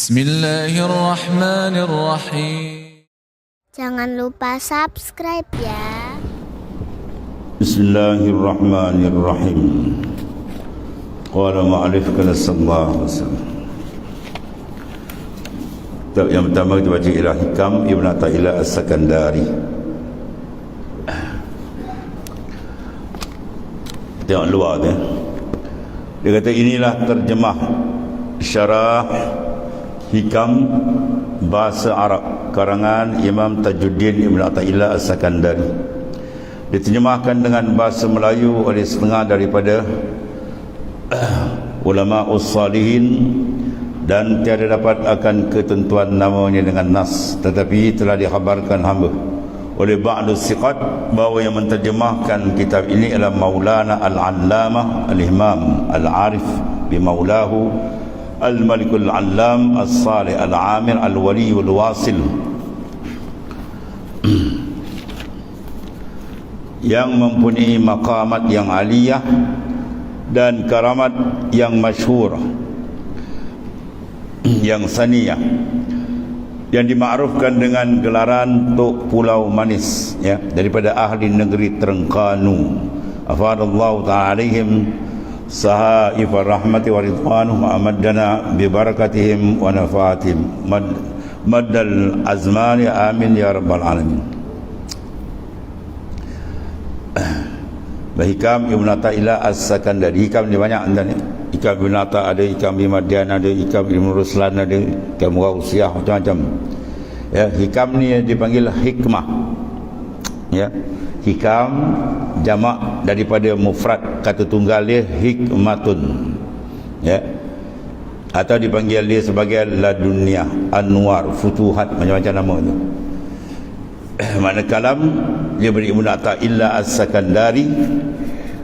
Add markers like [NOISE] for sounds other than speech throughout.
Bismillahirrahmanirrahim. Jangan lupa subscribe ya. Bismillahirrahmanirrahim. Qala ma'alif kala sallallahu alaihi wasallam. Tak yang pertama kita baca ilah hikam Ibn Atta'ila As-Sakandari Tengok luar tu ya. Dia kata inilah terjemah Syarah Hikam Bahasa Arab Karangan Imam Tajuddin Ibn Atta'ila As-Sakandari Diterjemahkan dengan bahasa Melayu oleh setengah daripada [CLEARS THROAT] Ulama Us-Salihin dan tiada dapat akan ketentuan namanya dengan nas tetapi telah dikhabarkan hamba. Oleh ba'du siqat bahawa yang menterjemahkan kitab ini adalah Maulana Al-Allamah Al-Imam Al-Arif bimaulahu Al-Malikul Allam Al-Salih Al-Amir Al-Waliyul Wasil. [CLEARS THROAT] Yang mempunyai maqamat yang aliyah dan karamat yang masyhur. [CLEARS THROAT] Yang saniyah. Yang dimakrufkan dengan gelaran Tok Pulau Manis ya daripada ahli negeri Terengganu. Afadallahu ta'ala alaihim sahaif rahmati wa ridwanuhum amadana bi barakatihim wa nafatihim mad madal azmani amin ya rabbal alamin. Bahikam Ibn Atta'ila As-Sakandari. Hikam ni banyak anda ni. Hikam Ibn Atta' ada Hikam Ibn Madian ada Hikam Ibn Ruslan ada Hikam Rawsiyah macam-macam. Ya, Hikam ni dipanggil hikmah ya. Hikam jamak daripada mufrad kata tunggal dia hikmatun. Ya. Atau dipanggil dia sebagai ladunia anwar futuhat macam-macam nama tu. [CLEARS THROAT] Makna kalam dia beri munata illa as-sakandari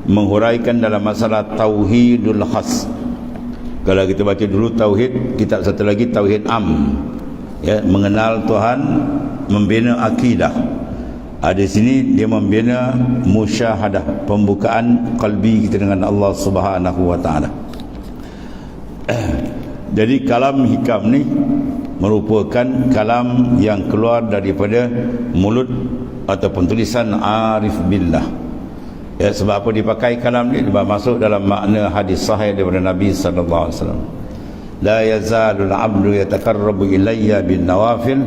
menghuraikan dalam masalah tauhidul khas. Kalau kita baca dulu tauhid kitab satu lagi tauhid am. Ya mengenal Tuhan membina akidah ada sini dia membina musyahadah pembukaan kalbi kita dengan Allah Subhanahu wa taala. [CLEARS THROAT] Jadi kalam hikam ni merupakan kalam yang keluar daripada mulut ataupun tulisan arif billah. Ya sebab apa dipakai kalam ni? Sebab masuk dalam makna hadis sahih daripada Nabi sallallahu alaihi wasallam la yazalul abdu yatakarrabu ilayya bin nawafil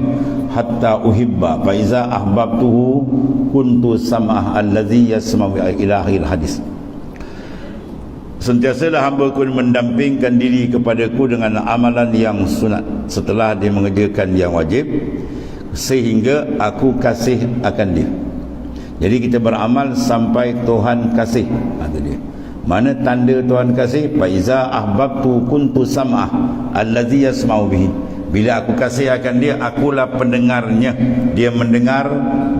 hatta uhibba fa iza ahbabtuhu kuntu sam'ah allazi yasma'u ilahil hadis Sentiasalah hamba ku mendampingkan diri kepadaku dengan amalan yang sunat setelah dia mengerjakan yang wajib sehingga aku kasih akan dia. Jadi kita beramal sampai Tuhan kasih. Kata dia. Mana tanda Tuhan kasih? Fa iza ahbabtu kuntu sam'ah allazi yasma'u bihi. Bila aku kasih akan dia, akulah pendengarnya. Dia mendengar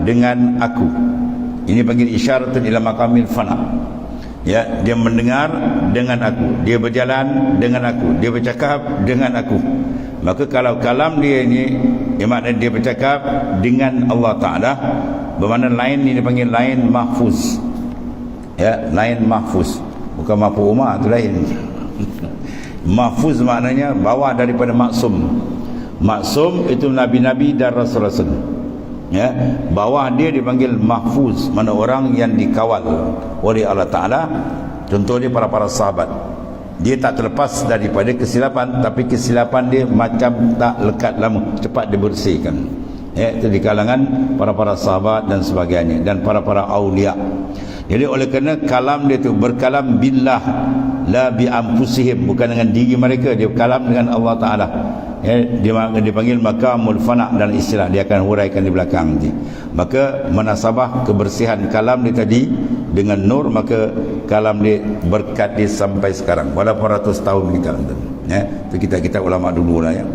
dengan aku. Ini panggil isyaratun ila maqamil fana' ya dia mendengar dengan aku dia berjalan dengan aku dia bercakap dengan aku maka kalau kalam dia ini ya makna dia bercakap dengan Allah Taala bermakna lain ini dipanggil lain mahfuz ya lain mahfuz bukan mahfuz umar itu lain. Mahfuz maknanya bawah daripada maksum. Maksum itu nabi-nabi dan rasul-rasul. Ya? Bawah dia dipanggil mahfuz mana orang yang dikawal oleh Allah Taala. Contohnya para para sahabat. Dia tak terlepas daripada kesilapan tapi kesilapan dia macam tak lekat lama. Cepat dibersihkan. Ya itu di kalangan para para sahabat dan sebagainya. Dan para para aulia jadi oleh kerana kalam dia tu berkalam billah la bi anfusihim bukan dengan diri mereka dia kalam dengan Allah Taala. Ya, dia dipanggil makamul fana dan istilah dia akan huraikan di belakang nanti. Maka menasabah kebersihan kalam dia tadi dengan nur maka kalam dia berkat dia sampai sekarang. Walaupun ratus tahun kita ya. Itu kita kita ulama dulu lah ya.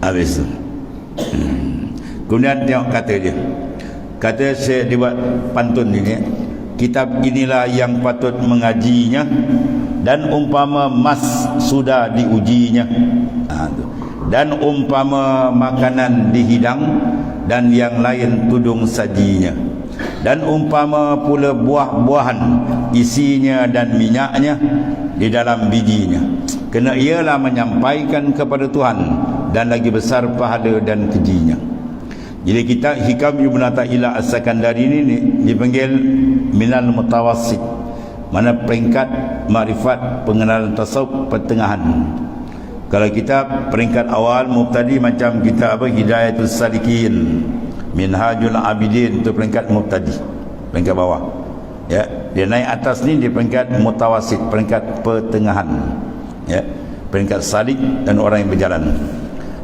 Habis hmm. kemudian tengok kata dia kata saya dibuat pantun ini kitab inilah yang patut mengajinya dan umpama emas sudah diujinya. Ha, dan umpama makanan dihidang dan yang lain tudung sajinya. Dan umpama pula buah-buahan isinya dan minyaknya di dalam bijinya. Kena ialah menyampaikan kepada Tuhan dan lagi besar pahala dan kejinya. Jadi kita hikam Ibn Ta'ila As-Sakandari ini dipanggil minal mutawassit. Mana peringkat makrifat pengenalan tasawuf pertengahan. Kalau kita peringkat awal mubtadi macam kita apa Hidayatul Salikin, Minhajul Abidin itu peringkat mubtadi, peringkat bawah. Ya, dia naik atas ni di peringkat mutawasit, peringkat pertengahan. Ya, peringkat salik dan orang yang berjalan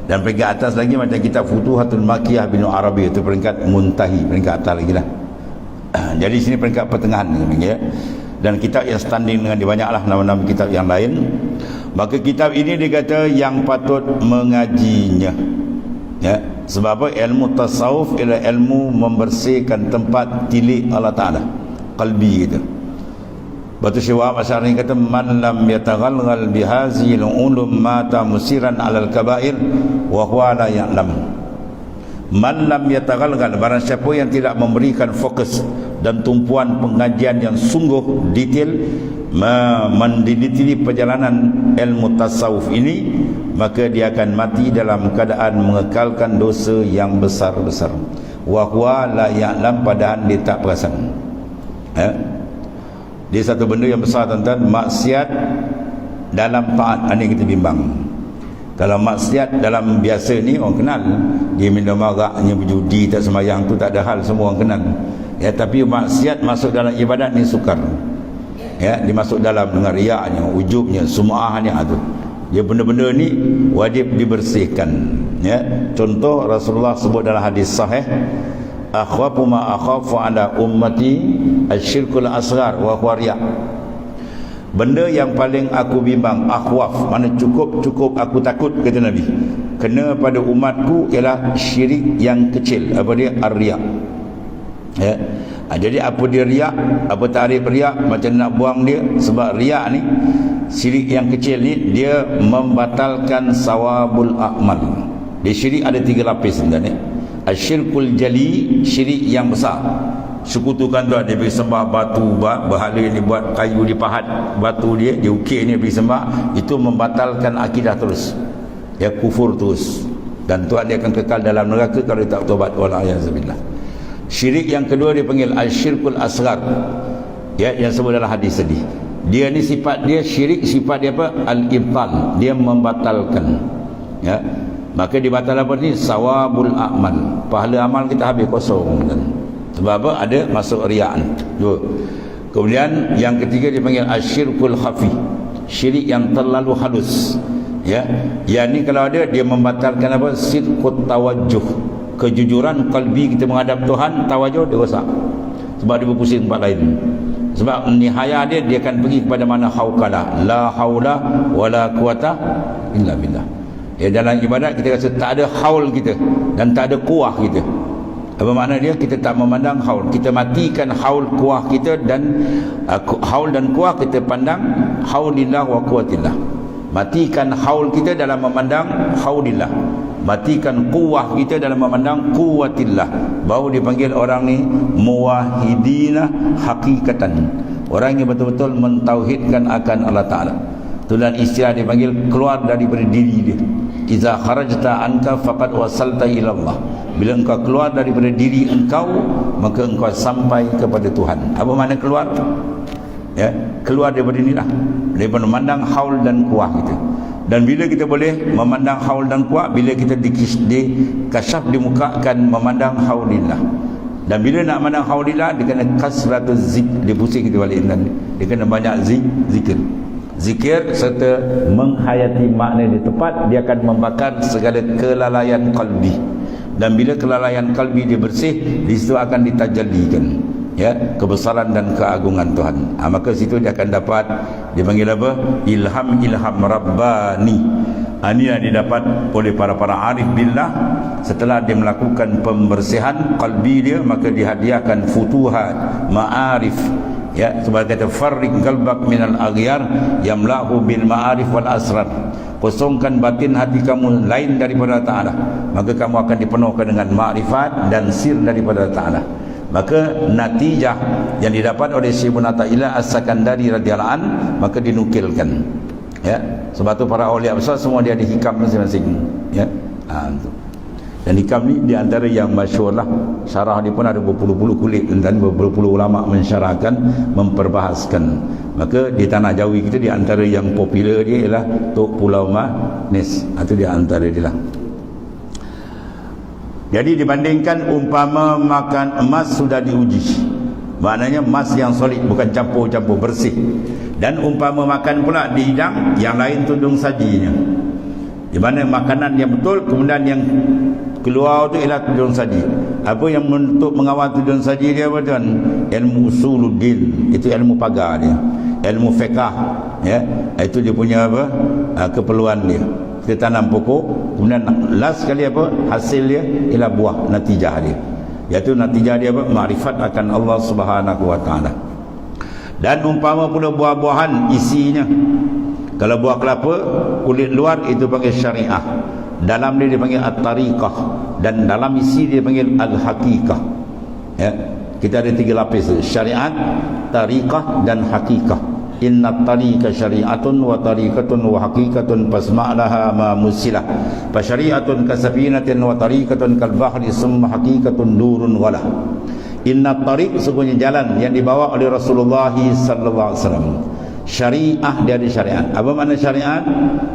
dan peringkat atas lagi macam kita Futuhatul Makiyah bin Arabi itu peringkat muntahi peringkat atas lagi lah. Jadi sini peringkat pertengahan ya. dan kitab yang standing dengan di banyaklah nama-nama kitab yang lain. Maka kitab ini dikata yang patut mengajinya ya. Sebab apa? Ilmu tasawuf ialah ilmu membersihkan tempat tilik Allah Ta'ala qalbi kita Batu Syiwa Masyar ni kata man lam yataghalghal bihazil ulum mata musiran alal kabair wa huwa la ya'lam. Man lam yataghalghal barang siapa yang tidak memberikan fokus dan tumpuan pengajian yang sungguh detail mendiditi perjalanan ilmu tasawuf ini maka dia akan mati dalam keadaan mengekalkan dosa yang besar-besar. Wa huwa la ya'lam padahal dia tak perasan. Eh? Dia satu benda yang besar tuan-tuan. Maksiat dalam taat. Ini kita bimbang. Kalau maksiat dalam biasa ni orang kenal. Dia minum araknya berjudi tak semayang tu tak ada hal semua orang kenal. Ya tapi maksiat masuk dalam ibadat ni sukar. Ya dia masuk dalam dengan riaknya ujubnya sumahnya tu. Dia benda-benda ni wajib dibersihkan. Ya contoh Rasulullah sebut dalam hadis sahih akhwafu ma akhafu ala ummati asyirkul asghar wa huwa benda yang paling aku bimbang akhwaf mana cukup cukup aku takut kata nabi. Kena pada umatku ialah syirik yang kecil apa dia? Ar-riya. Ya. Ha, jadi apa dia riak apa tarikh riak macam nak buang dia? Sebab riak ni syirik yang kecil ni dia membatalkan sawabul a'mal di syirik ada tiga lapis sebenarnya asyirkul jali syirik yang besar. Sekutukan tu dia pergi sembah batu berhala ni buat kayu dipahat batu dia dia ukir ni pergi sembah. Itu membatalkan akidah terus. Ya kufur terus. Dan Tuhan dia akan kekal dalam neraka kalau dia tak tobat wala yazabillah syirik yang kedua dia panggil asyirkul asghar. Ya yang sebut dalam hadis tadi. Dia ni sifat dia syirik sifat dia apa? Al-ibtal. Dia membatalkan. Ya maka dibatal apa ni? Sawabul amal. Pahala amal kita habis kosong. Kan sebab apa? Ada masuk riak dua. Kemudian yang ketiga dipanggil asyirkul khafi. Syirik yang terlalu halus. Ya. Yang ni kalau ada dia membatalkan apa? Sidqut tawajjuh. Kejujuran kalbi kita menghadap Tuhan tawajuh dia rosak. Sebab dia berpusing tempat lain. Sebab nihaya dia dia akan pergi kepada mana haukala. La haula wala quwata illa billah Ya dalam ibadat kita rasa tak ada haul kita dan tak ada kuah kita. Apa makna dia? Kita tak memandang haul. Kita matikan haul kuah kita dan uh, haul dan kuah kita pandang haulillah wa quwatillah. Matikan haul kita dalam memandang haulillah. Matikan kuah kita dalam memandang kuwatillah. Baru dipanggil orang ni muwahidina hakikatan. Orang yang betul-betul mentauhidkan akan Allah Ta'ala. Itulah istilah dipanggil keluar daripada diri dia iza kharajta anka faqad wasalta ila Allah. Bila engkau keluar daripada diri engkau maka engkau sampai kepada Tuhan. Apa makna keluar? Ya keluar daripada inilah daripada memandang haul dan kuah kita. Dan bila kita boleh memandang haul dan kuah? Bila kita dikis, di dimukakan memandang haulillah dan bila nak memandang haulillah dia kena kasratuz zik. Dia pusing kita balik. Dia kena banyak zik zikir Zikir serta menghayati makna di tepat dia akan membakar segala kelalaian kalbi. Dan bila kelalaian kalbi dia bersih di situ akan ditajalikan ya kebesaran dan keagungan Tuhan. Ha, maka situ dia akan dapat dipanggil apa? Ilham ilham rabbani. Ha, ini yang didapat oleh para-para arif billah. Setelah dia melakukan pembersihan kalbi dia maka dihadiahkan futuhat ma'arif ya sebab kata farrik qalbak minal aghyar yamlahu bil ma'arif wal asrar. Kosongkan batin hati kamu lain daripada Ta'ala. Maka kamu akan dipenuhkan dengan ma'rifat dan sir daripada Ta'ala. Maka natijah yang didapat oleh Syekh Munata Ila As-Sakandari radhiyallahu an maka dinukilkan. Ya sebab tu para awliya besar semua dia ada hikam masing-masing. Ya ha, tu. Dan hikam ni di antara yang masyhur lah. Syarah ni pun ada berpuluh-puluh kulit dan berpuluh-puluh ulama mensyarahkan memperbahaskan maka di tanah Jawi kita di antara yang popular dia ialah Tok Pulau Manis. Itu di antara dia lah. Jadi dibandingkan umpama makan emas sudah diuji. Maknanya emas yang solid bukan campur-campur bersih. Dan umpama makan pula di hidang yang lain tudung sajinya. Di mana makanan yang betul kemudian yang keluar tu ialah tudung saji. Apa yang untuk mengawal tudung saji dia apa tuan? Ilmu usuluddin. Itu ilmu pagar dia. Ilmu fiqah ya. Itu dia punya apa? Ha, keperluan dia. Kita tanam pokok kemudian last sekali apa? Hasil dia ialah buah natijah dia iaitu natijah dia makrifat akan Allah Subhanahu wa taala dan umpama pula buah-buahan isinya kalau buah kelapa kulit luar itu panggil syariah dalam dia dipanggil at-tariqah dan dalam isi dia panggil al-haqiqah. Ya kita ada tiga lapis. Syariat tariqah dan haqiqah. Inna tariqa syari'atun wa tariqatun wa haqiqatun fasma'laha ma musilah. Fa syari'atun kasafinatin wa tariqatun kal bahri summa haqiqatun nurun wala inna tariq sesungguhnya jalan yang dibawa oleh Rasulullah sallallahu alaihi wasallam syariah dia ada syariat. Apa makna syariat?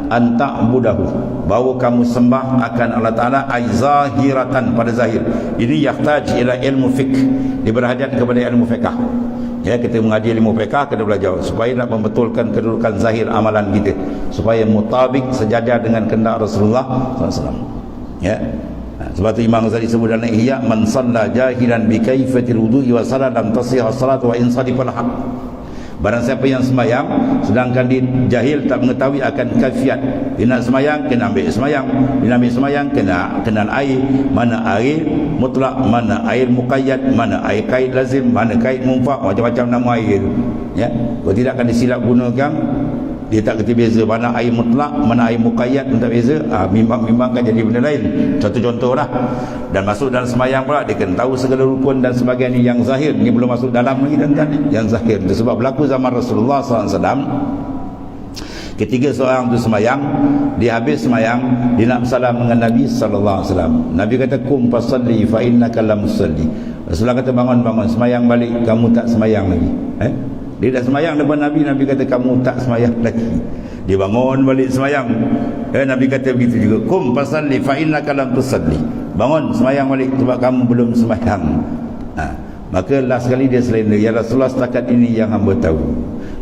Anta budahu bahawa kamu sembah akan Allah Ta'ala ay zahiratan pada zahir. Ini yahtaj ila ilmu fiqh. Diberhajat kepada ilmu fiqh. Ya kita mengaji ilmu fiqah kita belajar. Supaya nak membetulkan kedudukan zahir amalan kita. Supaya mutabik sejajar dengan kehendak Rasulullah SAW ya. Sebab tu Imam Ghazali sebut dalam ihya man salla jahilan bi kaifatil wudu'i wa salam tasihha salatu wa in sadifa Barang siapa yang semayang sedangkan dia jahil tak mengetahui akan kafiat. Dia nak semayang kena ambil semayang. Dia nak ambil semayang kena kenal air, mana air mutlak, mana air muqayyad, mana air kait lazim, mana kait munfak, macam-macam nama air. Ya. Kalau tidak akan disilap gunakan dia tak kerti beza mana air mutlak mana air muqayyad pun tak beza. Ha, memang kan jadi benda lain. Satu contoh lah dan masuk dalam semayang pula dia kena tahu segala rukun dan sebagainya yang zahir. Ni belum masuk dalam lagi dan, dan yang zahir. Itu sebab berlaku zaman Rasulullah SAW Ketiga seorang tu semayang Dia habis semayang Dia nak bersalam dengan Nabi SAW Nabi kata Kum fasalli fa innaka lam salli Rasulullah kata bangun-bangun Semayang balik Kamu tak semayang lagi. Eh dia dah semayang depan Nabi Nabi kata kamu tak semayang lagi. Dia bangun balik semayang. Eh, Nabi kata begitu juga Kum pasalli fa'inna kalam tusalli. Bangun semayang balik sebab kamu belum semayang. Ha. Maka last sekali dia selain Ya Rasulullah setakat ini yang hamba tahu.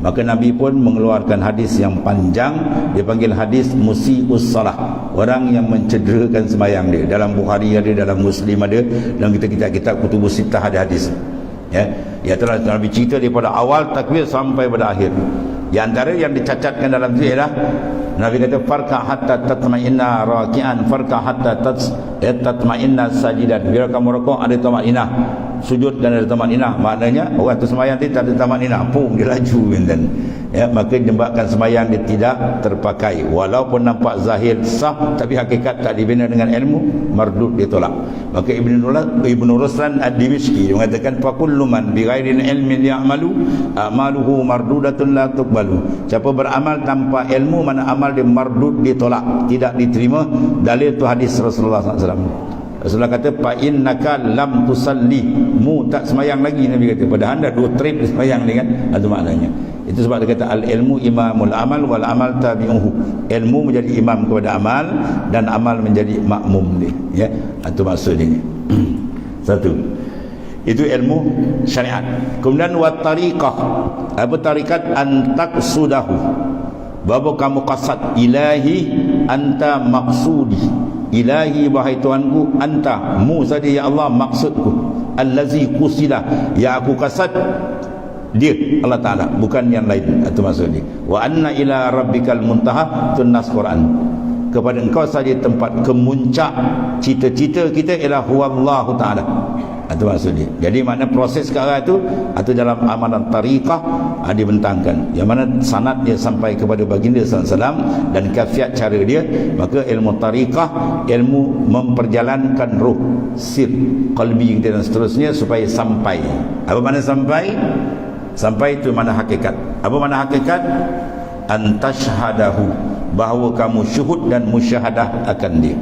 Maka Nabi pun mengeluarkan hadis yang panjang. Dia panggil hadis musi'us salah Orang yang mencederakan semayang dia. Dalam Bukhari ada, dalam Muslim ada. Dalam kita-kita kutubus sitah ada hadis ya ya telah Nabi cerita daripada awal takbir sampai pada akhir. Di antara yang dicacatkan dalam itu ialah Nabi kata farka hatta tatma'inna raki'an farka hatta eh, tatma'inna sajidan. Bila kamu rukuk ada tamak sujud dan ada tamak maknanya orang tu semayang tak ada tamak pun dia laju dan ya, maka menyebabkan semayang dia tidak terpakai. Walaupun nampak zahir sah tapi hakikat tak dibina dengan ilmu mardud ditolak maka Ibn Nurul Ibn Ruslan Ad-Dimishki mengatakan fakullu man bi ghairi ilmin ya'malu amaluhu mardudatun la tuqbalu. Siapa beramal tanpa ilmu mana amal dia mardud ditolak tidak diterima dalil tu hadis Rasulullah SAW Rasulullah kata fa innaka lam tusalli. Mu tak semayang lagi Nabi kata. Padahal dah dua trip semayang ni kan? Itu maknanya. Itu sebab dia kata al ilmu imamul amal wal amal tabi'uhu. Ilmu menjadi imam kepada amal dan amal menjadi makmum dia. Ya? Itu maksudnya. [CLEARS THROAT] Satu. Itu ilmu syariat. Kemudian wa tariqah. Apa tarikat? Antak sudahu babu kamu qasad ilahi anta maqsudi ilahi wahai tuanku anta mu saja ya Allah maksudku. Allazi kusila. Ya aku kasat dia Allah Ta'ala. Bukan yang lain itu maksudnya. Wa anna ila rabbikal muntaha tunnas Quran. Kepada engkau saja tempat kemuncak cita-cita kita ialah huwallahu Ta'ala itu maksudnya jadi makna proses sekarang itu atau dalam amalan tariqah ha, dibentangkan. Yang mana sanad dia sampai kepada baginda SAW dan kafiat cara dia maka ilmu tariqah ilmu memperjalankan ruh sir qalbi kita dan seterusnya supaya sampai. Apa makna sampai? Sampai itu mana hakikat. Apa makna hakikat? Antashhadahu bahawa kamu syuhud dan musyahadah akan dia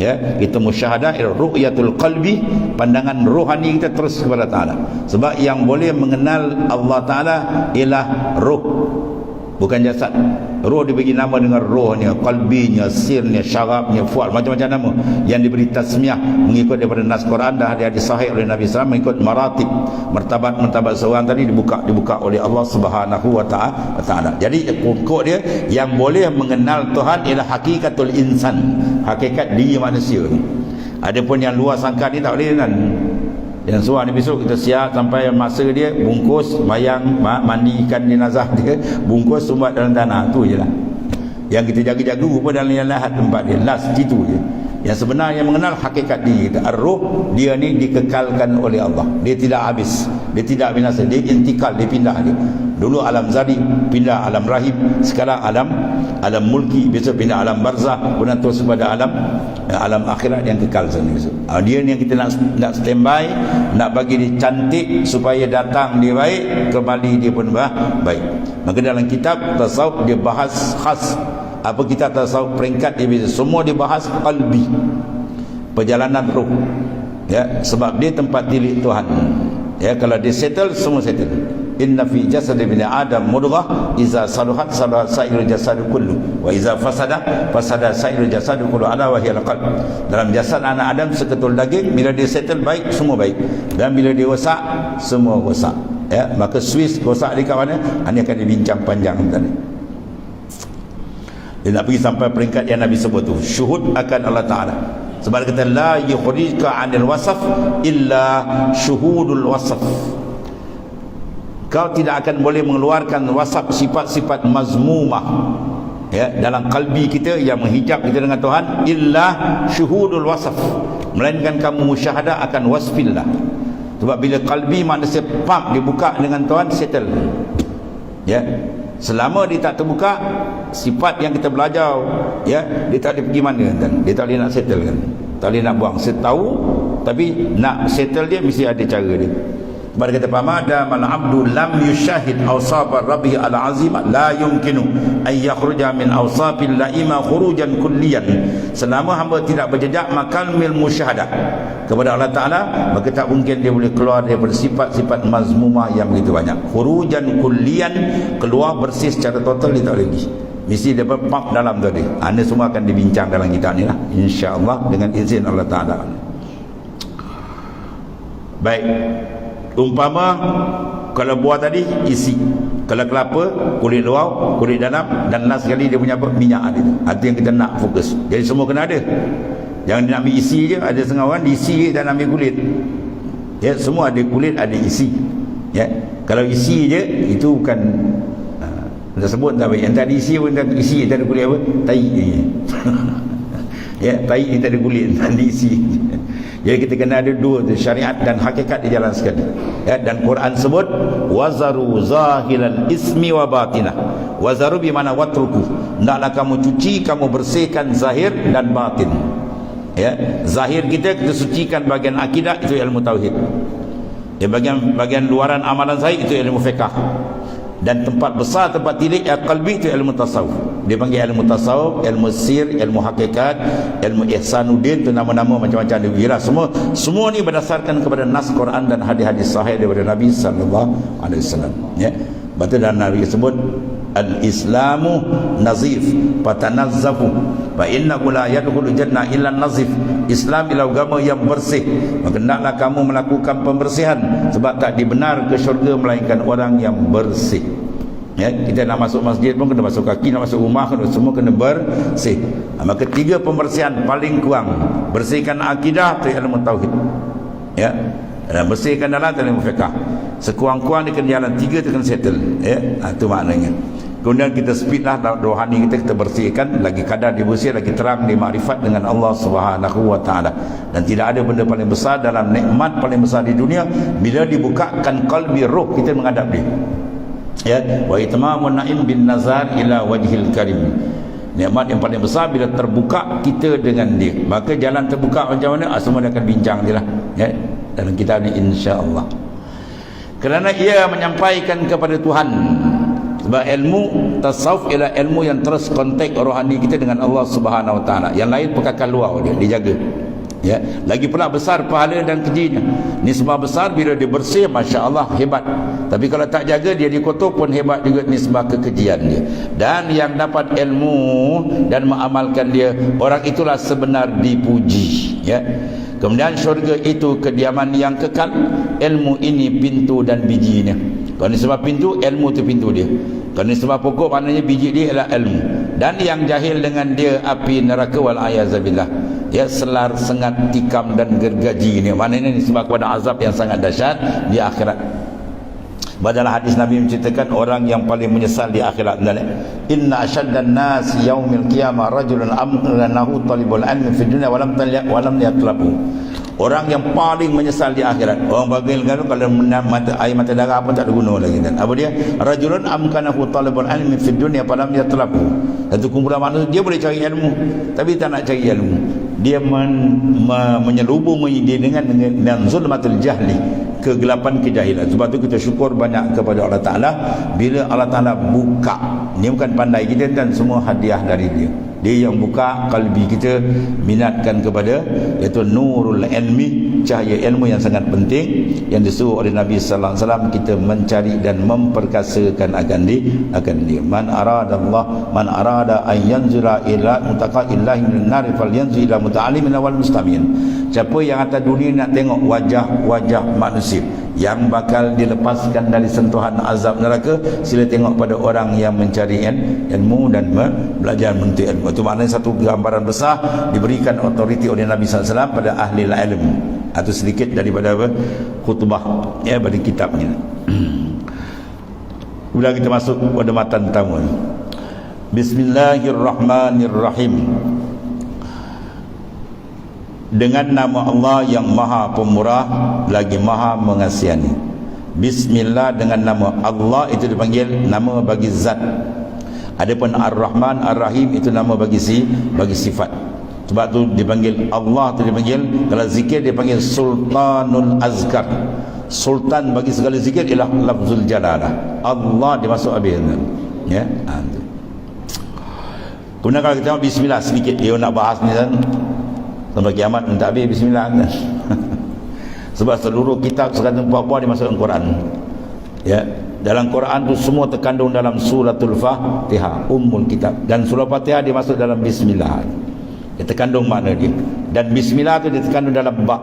ya kita musyahadah ru'yatul qalbi pandangan rohani kita terus kepada taala. Sebab yang boleh mengenal Allah taala ialah roh bukan jasad roh diberi nama dengan rohnya qalbinya sirnya syarabnya fuad macam-macam nama yang diberi tasmiah mengikut daripada nas Quran. Dan hadis sahih oleh Nabi SAW mengikut maratib martabat-martabat seorang tadi dibuka dibuka oleh Allah Subhanahu wa taala. Jadi pokok dia yang boleh mengenal Tuhan ialah hakikatul insan hakikat diri manusia ni. Adapun yang luar sangka ni tak boleh kan yang suar ni besok kita siap sampai masa dia bungkus bayang mandikan jenazah dia bungkus sumbat dalam tanah. Tu je lah. Yang kita jaga-jaga pun dalam yang lahat tempat dia. Last situ je. Yang sebenarnya mengenal hakikat diri kita. Ar-ruh dia ni dikekalkan oleh Allah. Dia tidak habis. Dia tidak binasa. Dia intikal dia pindah dia dulu alam zari pindah alam rahim sekarang alam alam mulki besok pindah alam barzah. Kemudian terus kepada alam alam akhirat yang kekal sana besok. Ah, dia ni yang kita nak nak standby nak bagi dia cantik supaya datang dia baik kembali dia pun baik. Maka dalam kitab tasawuf dia bahas khas. Apa kita tasawuf? Peringkat dia bisa semua dibahas qalbi. Perjalanan ruh. Ya sebab dia tempat tilik Tuhan. Ya kalau dia settle semua settle inna fi jasad ibn adam mudghah iza saluhat saluhat sairul jasad kullu. Wa iza fasada fasada sairul jasad kullu ala wa hiya dalam jasad anak adam seketul daging bila dia settle baik semua baik. Dan bila dia rosak semua rosak. Ya maka swiss rosak di kat mana? Ini akan dibincang panjang tadi dia nak pergi sampai peringkat yang Nabi sebut tu. Syuhud akan Allah Ta'ala. Sebab kata la yukhrijka anil wasaf illa syuhudul wasaf kau tidak akan boleh mengeluarkan wasaf sifat-sifat mazmumah ya dalam kalbi kita yang menghijab kita dengan Tuhan illa syuhudul wasaf melainkan kamu musyahadah akan wasfillah. Sebab bila kalbi manusia pump dibuka dengan Tuhan settle. Ya selama dia tak terbuka sifat yang kita belajar ya dia tak boleh pergi mana kan dia tak boleh nak settle kan tak boleh nak buang. Saya tahu tapi nak settle dia mesti ada cara dia Baru kata pamada mal abdu lam yushahid awsaf rabbi al azim la yumkinu ay yakhruja min awsafil laima khurujan kulliyan. Selama hamba tidak berjejak makal mil musyahadah kepada Allah Taala maka tak mungkin dia boleh keluar daripada sifat-sifat mazmumah yang begitu banyak. Khurujan kulliyan keluar bersih secara total dia tak lagi mesti dia berpap dalam tadi anda semua akan dibincang dalam kitab ni lah. insyaAllah dengan izin Allah Ta'ala. Baik umpama kalau buah tadi isi. Kalau kelapa kulit luar kulit dalam dan last sekali dia punya apa? Minyak ada itu yang kita nak fokus. Jadi semua kena ada. Jangan nak ambil isi je ada setengah orang diisi dan ambil kulit. Ya semua ada kulit ada isi. Ya kalau isi je itu bukan uh, kita sebut tak baik. Yang tak ada isi pun tak isi tak ada kulit apa? Tai [LAUGHS] ya tai tak ada kulit [LAUGHS] ada isi jadi kita kena ada dua tu, syariat dan hakikat di jalan sekali. Ya, dan Quran sebut wazaru zahilal ismi wa batinah. Wazaru bi mana watruku. Hendaklah kamu cuci, kamu bersihkan zahir dan batin. Ya, zahir kita kita sucikan bagian akidah itu ilmu tauhid. Ya, bagian bagian luaran amalan zahir itu ilmu fiqh dan tempat besar tempat tilik yang kalbi itu ilmu tasawuf. Dia panggil ilmu tasawuf ilmu sir ilmu hakikat ilmu ihsanuddin itu nama-nama macam-macam dia kira. Semua semua ni berdasarkan kepada nas Quran dan hadis-hadis sahih daripada Nabi sallallahu alaihi wasallam. Ya. Betul dan Nabi sebut al-islamu nazif fatanazzafu fa innahu la yadkhulu jannah illa nazif. Islam ialah agama yang bersih. Maka hendaklah kamu melakukan pembersihan sebab tak dibenar ke syurga melainkan orang yang bersih. Ya kita nak masuk masjid pun kena masuk kaki nak masuk rumah kena semua kena bersih. Ha, maka tiga pembersihan paling kurang. Bersihkan akidah tu ilmu tauhid. Ya dan bersihkan dalam ilmu fiqh sekurang-kurang dia kena jalan tiga tu kena settle. Ya ha, itu maknanya Kemudian kita speed lah rohani kita kita bersihkan lagi kadar dibersih lagi terang di makrifat dengan Allah Subhanahu wa taala. Dan tidak ada benda paling besar dalam nikmat paling besar di dunia bila dibukakan kalbi roh kita menghadap dia. Ya, wa itmamun na'im bin nazar ila wajhil karim. Nikmat yang paling besar bila terbuka kita dengan dia. Maka jalan terbuka macam mana? Ah, semua dia akan bincang je lah. Ya, dalam kitab ni insya-Allah. Kerana ia menyampaikan kepada Tuhan sebab ilmu tasawuf ialah ilmu yang terus kontak rohani kita dengan Allah Subhanahu Wa Taala. Yang lain perkara luar dia dijaga. Ya. Lagi pula besar pahala dan kejinya. Nisbah besar bila dia bersih Masya Allah hebat. Tapi kalau tak jaga dia dikotor pun hebat juga nisbah kekejian dia. Dan yang dapat ilmu dan mengamalkan dia orang itulah sebenar dipuji. Ya. Kemudian syurga itu kediaman yang kekal. Ilmu ini pintu dan bijinya kalau nisbah pintu ilmu tu pintu dia. Kalau nisbah pokok maknanya biji dia adalah ilmu. Dan yang jahil dengan dia api neraka wal ayazabillah. Ya selar sengat tikam dan gergaji ini mana ini disebab kepada azab yang sangat dahsyat di akhirat. Badalah hadis Nabi menceritakan orang yang paling menyesal di akhirat. Inna asyaddan nas yaumil qiyamah rajulun amranahu talibul ilmi fi dunia walam talyak walam yatlabu Orang yang paling menyesal di akhirat. Orang bagi kalau kalau mata, air mata darah pun tak ada guna lagi kan? Apa dia? Rajulun amkanahu talibul ilmi fi dunia walam yatlabu Satu kumpulan manusia dia boleh cari ilmu Tapi tak nak cari ilmu. Dia men, me, menyelubung dia dengan dengan zulmatul jahli kegelapan kejahilan. Sebab tu kita syukur banyak kepada Allah Ta'ala. Bila Allah Ta'ala buka ni bukan pandai kita dan semua hadiah dari dia dia yang buka kalbi kita minatkan kepada iaitu nurul ilmi cahaya ilmu yang sangat penting yang disuruh oleh Nabi sallallahu alaihi wasallam kita mencari dan memperkasakan akan di akan dia. Man arada Allah man arada an yanzura ila mutaqa illahi min nar falyanzur ila muta'allimin wal mustamin. Siapa yang atas dunia nak tengok wajah-wajah manusia yang bakal dilepaskan dari sentuhan azab neraka. Sila tengok pada orang yang mencari ilmu dan belajar menuntut ilmu. Itu maknanya satu gambaran besar diberikan otoriti oleh Nabi SAW pada ahli ilmu atau sedikit daripada apa? khutbah ya pada kitabnya. [CLEARS THROAT] Kemudian kita masuk pada matan tamu Bismillahirrahmanirrahim dengan nama Allah yang maha pemurah lagi maha mengasihani Bismillah dengan nama Allah itu dipanggil nama bagi zat. Adapun Ar-Rahman Ar-Rahim itu nama bagi si bagi sifat. Sebab tu dipanggil Allah tu dipanggil kalau zikir dipanggil Sultanul Azkar. Sultan bagi segala zikir ialah lafzul jalalah. Allah dimasuk habis ya ha, kemudian kalau kita bismillah sedikit dia nak bahas ni kan Sampai kiamat tak habis bismillah [LAUGHS] Sebab seluruh kitab 144 dimasukkan Quran. Ya. Dalam Quran tu semua terkandung dalam suratul Fatihah, ummul kitab dan surah Fatihah dimasuk dalam bismillah. Dia terkandung makna dia. Dan bismillah tu dia terkandung dalam ba.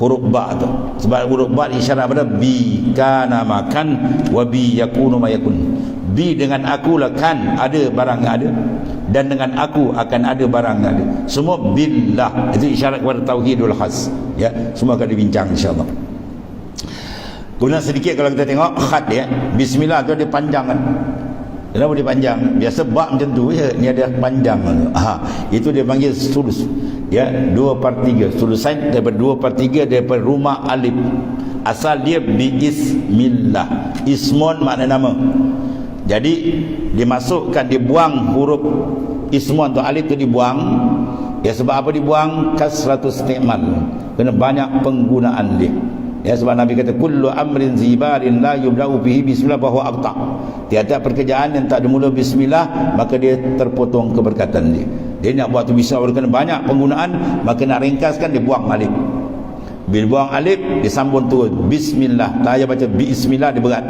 Huruf ba tu. Sebab huruf ba isyarat pada bi kana makan wa bi yakunu ma yakun. Bi dengan aku lah kan ada barang ada. Dan dengan aku akan ada barang ada. Semua billah. Itu isyarat kepada tauhidul khas. Ya semua akan dibincang insyaallah. Kemudian sedikit kalau kita tengok khat ya. Bismillah tu dia panjang kan? Kenapa dia panjang? Biasa bak macam tu ya. Ni ada panjang. Ha itu dia panggil sulus. Ya 2 per 3 sulusan daripada 2 per 3 daripada rumah alif. Asal dia bismillah ismun makna nama jadi dimasukkan dibuang huruf ismun atau alif itu dibuang. Ya sebab apa dibuang? Kasratus istimal. Kena banyak penggunaan dia. Ya sebab Nabi kata kullu amrin zibarin la yubda'u bihi bismillah bahwa aqta. Tiada pekerjaan yang tak dimula bismillah maka dia terpotong keberkatan dia. Dia nak buat tu bisa kena banyak penggunaan maka nak ringkaskan dia buang alif. Bila buang alif disambung turun bismillah. Tak payah baca bismillah dia berat.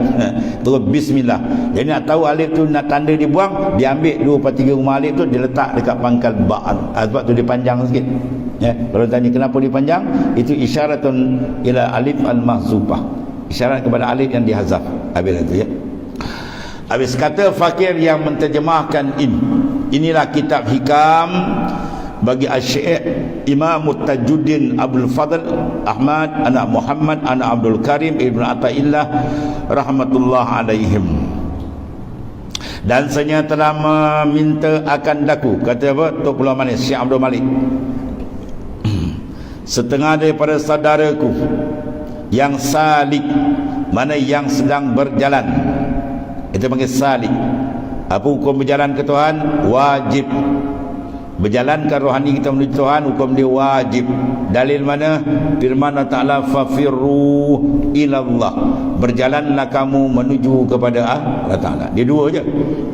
turun bismillah. Jadi nak tahu alif tu nak tanda dibuang, dia ambil 2 per 3 rumah alif tu dia letak dekat pangkal ba. Ah, sebab tu dia panjang sikit. Ya, kalau tanya kenapa dia panjang, itu isyaratun ila alif al-mahzubah. Isyarat kepada alif yang dihazaf. Habis itu ya. Habis kata fakir yang menterjemahkan in. Inilah kitab hikam bagi Syekh Imam Tajuddin Abdul Fadl Ahmad anak Muhammad anak Abdul Karim Ibn Atta'illah rahmatullah alaihim. Dan saya telah meminta akan daku kata apa Tok Pulau Manis Syekh Abdul Malik. [CLEARS THROAT] Setengah daripada saudaraku yang salik mana yang sedang berjalan. Itu panggil salik. Apa hukum berjalan ke Tuhan wajib berjalankan rohani kita menuju Tuhan hukum dia wajib. Dalil mana? Firman Allah Taala fafirru ilallah. Berjalanlah kamu menuju kepada Allah Taala. Dia dua je.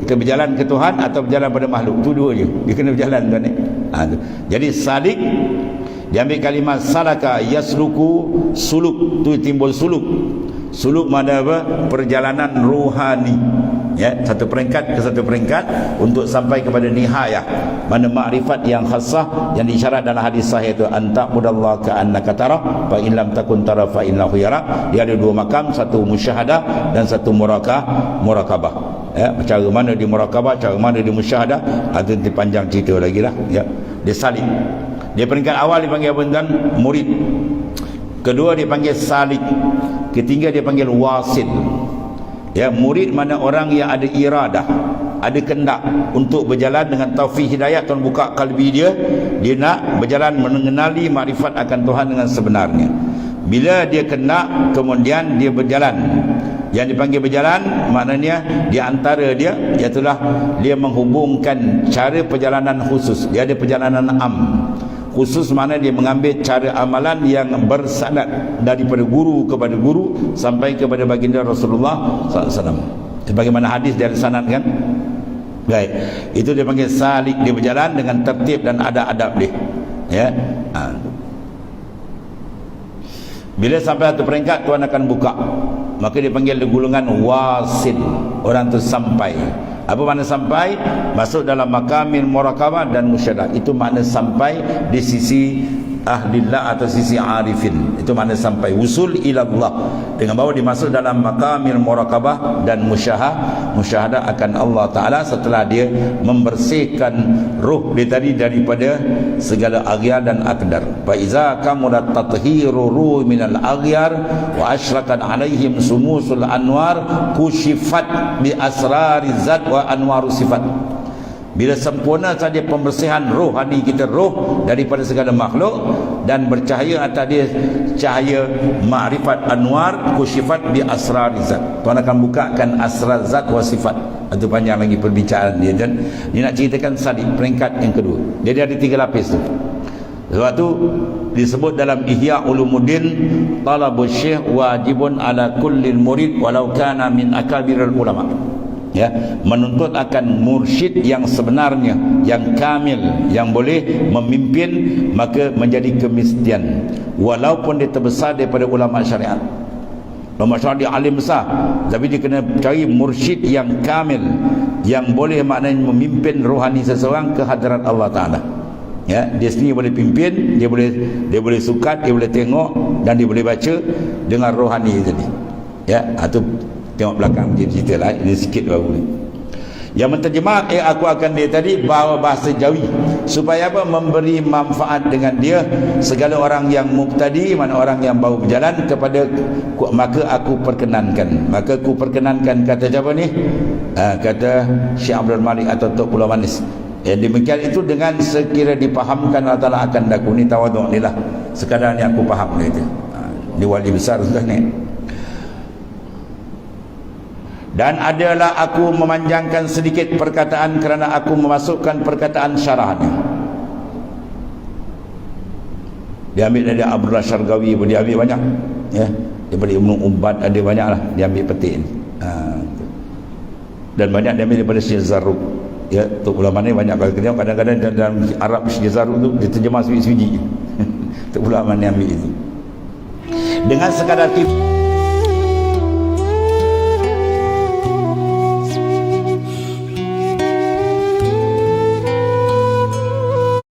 Kita berjalan ke Tuhan atau berjalan pada makhluk? Tu dua je. Dia kena berjalan tuan ni. Ha, jadi salik diambil kalimah salaka yasluku suluk. Tu timbul suluk. Suluk mana apa? Perjalanan rohani ya satu peringkat ke satu peringkat untuk sampai kepada nihayah. Mana makrifat yang khasah yang disyarat dalam hadis sahih itu anta mudallah ka annaka tara fa in lam takun tara fa innahu yara dia ada dua makam satu musyahadah dan satu murakah murakabah. Ya cara mana di murakabah cara mana di musyahadah ada nanti panjang cerita lagi lah ya. Dia salib. Dia peringkat awal dipanggil apa tuan? Murid. Kedua dipanggil salik ketiga dia panggil wasil ya murid mana orang yang ada iradah ada kendak untuk berjalan dengan taufik hidayah Tuhan buka kalbi dia dia nak berjalan mengenali makrifat akan Tuhan dengan sebenarnya. Bila dia kendak kemudian dia berjalan. Yang dipanggil berjalan maknanya di antara dia iaitulah dia menghubungkan cara perjalanan khusus. Dia ada perjalanan am khusus mana dia mengambil cara amalan yang bersanad daripada guru kepada guru sampai kepada baginda Rasulullah SAW sebagaimana hadis dari sanad kan? Baik. Itu dia panggil salik dia berjalan dengan tertib dan ada adab dia. Ya. Ha. bila sampai satu peringkat Tuhan akan buka. Maka dia panggil golongan wasil. Orang tu sampai apa makna sampai? Masuk dalam makamil murakabah dan musyadah. Itu makna sampai di sisi ahlillah atau sisi arifin. Itu mana sampai usul ilallah dengan bahawa dimasuk dalam makamil murakabah dan musyahah musyahadah akan Allah Ta'ala setelah dia membersihkan ruh dia tadi daripada segala aghyar dan akdar. Fa'iza kamulat tathiru ruh minal aghyar wa asyrakan alaihim sumusul anwar kushifat bi asrari zat wa anwaru sifat bila sempurna saja pembersihan rohani kita roh daripada segala makhluk dan bercahaya atas dia cahaya makrifat anwar kusyifat bi asrar zat. Tuan akan bukakan asrar zat wa sifat. Itu panjang lagi perbicaraan dia dan dia nak ceritakan tadi peringkat yang kedua. Jadi ada tiga lapis tu. Sebab tu disebut dalam Ihya Ulumuddin talabu syekh wajibun ala kulli murid walau kana min akabirul ulama ya menuntut akan mursyid yang sebenarnya yang kamil yang boleh memimpin maka menjadi kemestian walaupun dia terbesar daripada ulama syariat. Ulama syariat dia alim besar tapi dia kena cari mursyid yang kamil yang boleh maknanya memimpin rohani seseorang ke hadirat Allah Taala. Ya dia sendiri boleh pimpin dia boleh dia boleh sukat dia boleh tengok dan dia boleh baca dengan rohani tadi. Ya atau tengok belakang dia cerita lah. Ini sikit baru ni. Yang menterjemah eh aku akan dia tadi bawa bahasa Jawi. Supaya apa? Memberi manfaat dengan dia segala orang yang mubtadi mana orang yang baru berjalan kepada maka aku perkenankan. Maka aku perkenankan kata siapa ni? Ha, kata Syekh Abdul Malik atau Tok Pulau Manis. Yang demikian itu dengan sekira dipahamkan Allah Ta'ala akan daku ni tawaduk ni lah. Sekadar ni aku faham ni ha, ni wali besar sudah ni dan adalah aku memanjangkan sedikit perkataan kerana aku memasukkan perkataan syarahnya. Dia ambil dari Abdullah Syargawi pun dia ambil banyak ya. Daripada Ibn Ubad ada banyak lah dia ambil petik ni. Ha. dan banyak dia ambil daripada Syekh Zaruk ya. Untuk ulama ni banyak kalau kita kadang-kadang dalam Arab Syekh Zaruk tu dia terjemah sebiji-sebiji untuk [LAUGHS] ulama ni ambil itu. Dengan sekadar tipu